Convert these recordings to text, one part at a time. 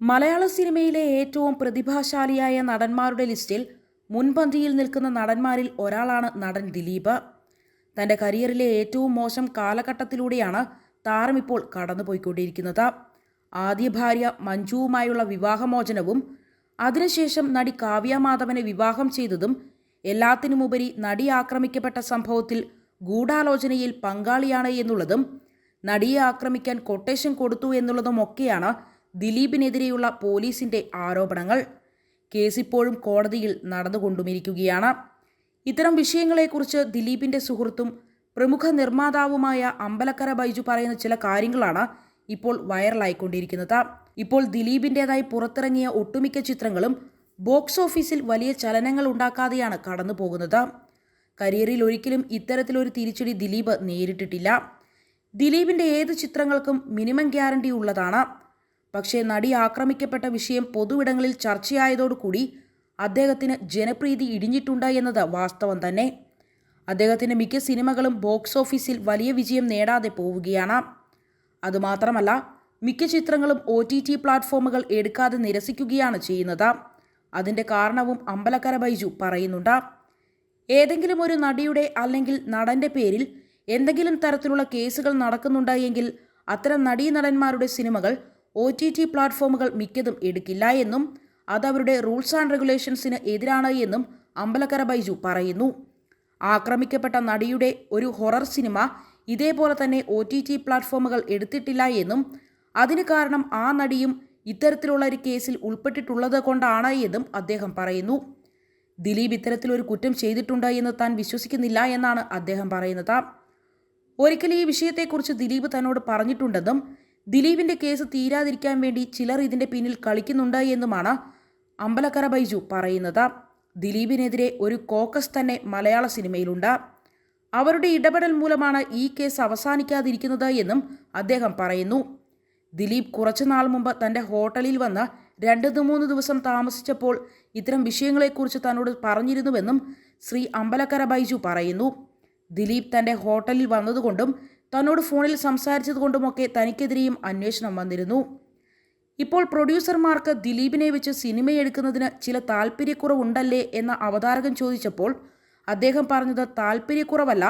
മലയാള സിനിമയിലെ ഏറ്റവും പ്രതിഭാശാലിയായ നടന്മാരുടെ ലിസ്റ്റിൽ മുൻപന്തിയിൽ നിൽക്കുന്ന നടന്മാരിൽ ഒരാളാണ് നടൻ ദിലീപ്. തന്റെ കരിയറിലെ ഏറ്റവും മോശം കാലഘട്ടത്തിലൂടെയാണ് താരം ഇപ്പോൾ കടന്നുപോയിക്കൊണ്ടിരിക്കുന്നത്. ആദ്യ ഭാര്യ മഞ്ജുവുമായുള്ള വിവാഹമോചനവും അതിനുശേഷം നടി കാവ്യ മാധവനെ വിവാഹം ചെയ്തതും എല്ലാത്തിനുമുപരി നടി ആക്രമിക്കപ്പെട്ട സംഭവത്തിൽ ഗൂഢാലോചനയിൽ പങ്കാളിയാണ് എന്നുള്ളതും നടിയെ ആക്രമിക്കാൻ കൊട്ടേഷൻ കൊടുത്തു എന്നുള്ളതുമൊക്കെയാണ് ദിലീപിനെതിരെയുള്ള പോലീസിന്റെ ആരോപണങ്ങൾ കേസ് ഇപ്പോഴും കോടതിയിൽ നടന്നുകൊണ്ടുമിരിക്കുകയാണ്. ഇത്തരം വിഷയങ്ങളെക്കുറിച്ച് ദിലീപിന്റെ സുഹൃത്തും പ്രമുഖ നിർമ്മാതാവുമായ അമ്പലക്കര ബൈജു പറയുന്ന ചില കാര്യങ്ങളാണ് ഇപ്പോൾ വൈറലായിക്കൊണ്ടിരിക്കുന്നത്. ഇപ്പോൾ ദിലീപിന്റെതായി പുറത്തിറങ്ങിയ ഒട്ടുമിക്ക ചിത്രങ്ങളും ബോക്സ് ഓഫീസിൽ വലിയ ചലനങ്ങൾ ഉണ്ടാക്കാതെയാണ് കടന്നു പോകുന്നത് കരിയറിൽ ഒരിക്കലും ഇത്തരത്തിലൊരു തിരിച്ചടി ദിലീപ് നേരിട്ടിട്ടില്ല. ദിലീപിന്റെ ഏത് ചിത്രങ്ങൾക്കും മിനിമം ഗ്യാരണ്ടി ഉള്ളതാണ്. പക്ഷേ നടി ആക്രമിക്കപ്പെട്ട വിഷയം പൊതുവിടങ്ങളിൽ ചർച്ചയായതോടുകൂടി അദ്ദേഹത്തിന് ജനപ്രീതി ഇടിഞ്ഞിട്ടുണ്ട് എന്നത് വാസ്തവം തന്നെ. അദ്ദേഹത്തിന്റെ മിക്ക സിനിമകളും ബോക്സ് ഓഫീസിൽ വലിയ വിജയം നേടാതെ പോവുകയാണ്. അതുമാത്രമല്ല മിക്ക ചിത്രങ്ങളും ഒ ടി ടി പ്ലാറ്റ്ഫോമുകൾ എടുക്കാതെ നിരസിക്കുകയാണ് ചെയ്യുന്നത്. അതിന്റെ കാരണവും അമ്പലക്കര ബൈജു പറയുന്നുണ്ട്. ഏതെങ്കിലും ഒരു നടിയുടെ അല്ലെങ്കിൽ നടന്റെ പേരിൽ എന്തെങ്കിലും തരത്തിലുള്ള കേസുകൾ നടക്കുന്നുണ്ട് എങ്കിൽ അത്തരം നടീനടന്മാരുടെ സിനിമകൾ ഒ ടി ടി പ്ലാറ്റ്ഫോമുകൾ മിക്കതും എടുക്കില്ല എന്നും അതവരുടെ റൂൾസ് ആൻഡ് റെഗുലേഷൻസിന് എതിരാണ് എന്നും അമ്പലക്കര ബൈജു പറയുന്നു. ആക്രമിക്കപ്പെട്ട നടിയുടെ ഒരു ഹൊറർ സിനിമ ഇതേപോലെ തന്നെ ഒ ടി ടി പ്ലാറ്റ്ഫോമുകൾ എടുത്തിട്ടില്ല എന്നും അതിന് കാരണം ആ നടിയും ഇത്തരത്തിലുള്ള ഒരു കേസിൽ ഉൾപ്പെട്ടിട്ടുള്ളത് കൊണ്ടാണ് എന്നും അദ്ദേഹം പറയുന്നു. ദിലീപ് ഇത്തരത്തിലൊരു കുറ്റം ചെയ്തിട്ടുണ്ട് എന്ന് താൻ വിശ്വസിക്കുന്നില്ല എന്നാണ് അദ്ദേഹം പറയുന്നത്. ഒരിക്കൽ ഈ വിഷയത്തെക്കുറിച്ച് ദിലീപ് തന്നോട് പറഞ്ഞിട്ടുണ്ടെന്നും ദിലീപിന്റെ കേസ് തീരാതിരിക്കാൻ വേണ്ടി ചിലർ ഇതിന്റെ പിന്നിൽ കളിക്കുന്നുണ്ടായി എന്നുമാണ് അമ്പലക്കര ബൈജു പറയുന്നത്. ദിലീപിനെതിരെ ഒരു കോക്കസ് തന്നെ മലയാള സിനിമയിലുണ്ട്. അവരുടെ ഇടപെടൽ മൂലമാണ് ഈ കേസ് അവസാനിക്കാതിരിക്കുന്നത് എന്നും അദ്ദേഹം പറയുന്നു. ദിലീപ് കുറച്ചുനാൾ മുമ്പ് തന്റെ ഹോട്ടലിൽ വന്ന് രണ്ട് മൂന്ന് ദിവസം താമസിച്ചപ്പോൾ ഇത്തരം വിഷയങ്ങളെക്കുറിച്ച് തന്നോട് പറഞ്ഞിരുന്നുവെന്നും ശ്രീ അമ്പലക്കര ബൈജു പറയുന്നു. ദിലീപ് തന്റെ ഹോട്ടലിൽ വന്നതുകൊണ്ടും തന്നോട് ഫോണിൽ സംസാരിച്ചതുകൊണ്ടുമൊക്കെ തനിക്കെതിരെയും അന്വേഷണം വന്നിരുന്നു. ഇപ്പോൾ പ്രൊഡ്യൂസർമാർക്ക് ദിലീപിനെ വെച്ച് സിനിമയെടുക്കുന്നതിന് ചില താല്പര്യക്കുറവുണ്ടല്ലേ എന്ന അവതാരകൻ ചോദിച്ചപ്പോൾ അദ്ദേഹം പറഞ്ഞത് താല്പര്യക്കുറവല്ല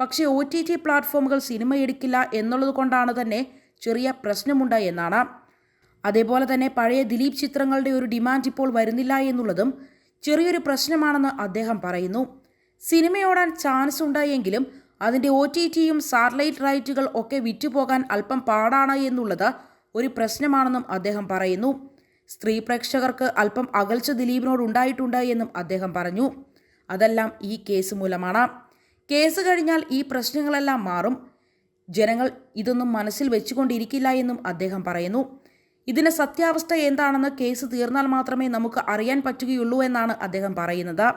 പക്ഷേ ഒ ടി ടി പ്ലാറ്റ്ഫോമുകൾ സിനിമ എടുക്കില്ല എന്നുള്ളത് കൊണ്ടാണ് തന്നെ ചെറിയ പ്രശ്നമുണ്ട് എന്നാണ്. അതേപോലെ തന്നെ പഴയ ദിലീപ് ചിത്രങ്ങളുടെ ഒരു ഡിമാൻഡ് ഇപ്പോൾ വരുന്നില്ല എന്നുള്ളതും ചെറിയൊരു പ്രശ്നമാണെന്ന് അദ്ദേഹം പറയുന്നു. സിനിമയോടാൻ ചാൻസ് ഉണ്ടായെങ്കിലും അതിന്റെ ഒ ടി ടിയും സാറ്റലൈറ്റ് റൈറ്റുകൾ ഒക്കെ വിറ്റുപോകാൻ അല്പം പാടാണ് എന്നുള്ളത് ഒരു പ്രശ്നമാണെന്നും അദ്ദേഹം പറയുന്നു. സ്ത്രീ പ്രേക്ഷകർക്ക് അല്പം അകൽച്ച ദിലീപിനോട് ഉണ്ടായിട്ടുണ്ട് എന്നും അദ്ദേഹം പറഞ്ഞു. അതെല്ലാം ഈ കേസ് മൂലമാണ്. കേസ് കഴിഞ്ഞാൽ ഈ പ്രശ്നങ്ങളെല്ലാം മാറും. ജനങ്ങൾ ഇതൊന്നും മനസ്സിൽ വെച്ചുകൊണ്ടിരിക്കില്ല എന്നും അദ്ദേഹം പറയുന്നു. ഇതിന് സത്യാവസ്ഥ എന്താണെന്ന് കേസ് തീർന്നാൽ മാത്രമേ നമുക്ക് അറിയാൻ പറ്റുകയുള്ളൂ എന്നാണ് അദ്ദേഹം പറയുന്നത്.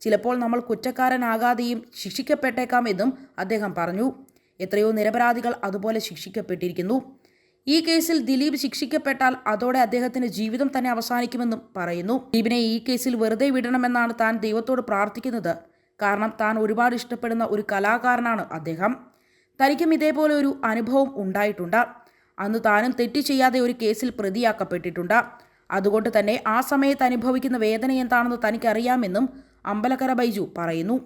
ചിലപ്പോൾ നമ്മൾ കുറ്റക്കാരനാകാതെയും ശിക്ഷിക്കപ്പെട്ടേക്കാം എന്നും അദ്ദേഹം പറഞ്ഞു. എത്രയോ നിരപരാധികൾ അതുപോലെ ശിക്ഷിക്കപ്പെട്ടിരിക്കുന്നു. ഈ കേസിൽ ദിലീപ് ശിക്ഷിക്കപ്പെട്ടാൽ അതോടെ അദ്ദേഹത്തിന്റെ ജീവിതം തന്നെ അവസാനിക്കുമെന്നും പറയുന്നു. ദിലീപിനെ ഈ കേസിൽ വെറുതെ വിടണമെന്നാണ് താൻ ദൈവത്തോട് പ്രാർത്ഥിക്കുന്നത്. കാരണം താൻ ഒരുപാട് ഇഷ്ടപ്പെടുന്ന ഒരു കലാകാരനാണ് അദ്ദേഹം. തനിക്കും ഇതേപോലെ ഒരു അനുഭവം ഉണ്ടായിട്ടുണ്ട്. അന്ന് താനും തെറ്റ് ചെയ്യാതെ ഒരു കേസിൽ പ്രതിയാക്കപ്പെട്ടിട്ടുണ്ട്. അതുകൊണ്ട് തന്നെ ആ സമയത്ത് അനുഭവിക്കുന്ന വേദന എന്താണെന്ന് തനിക്കറിയാമെന്നും അമ്പലക്കര ബൈജു പറയുന്നു.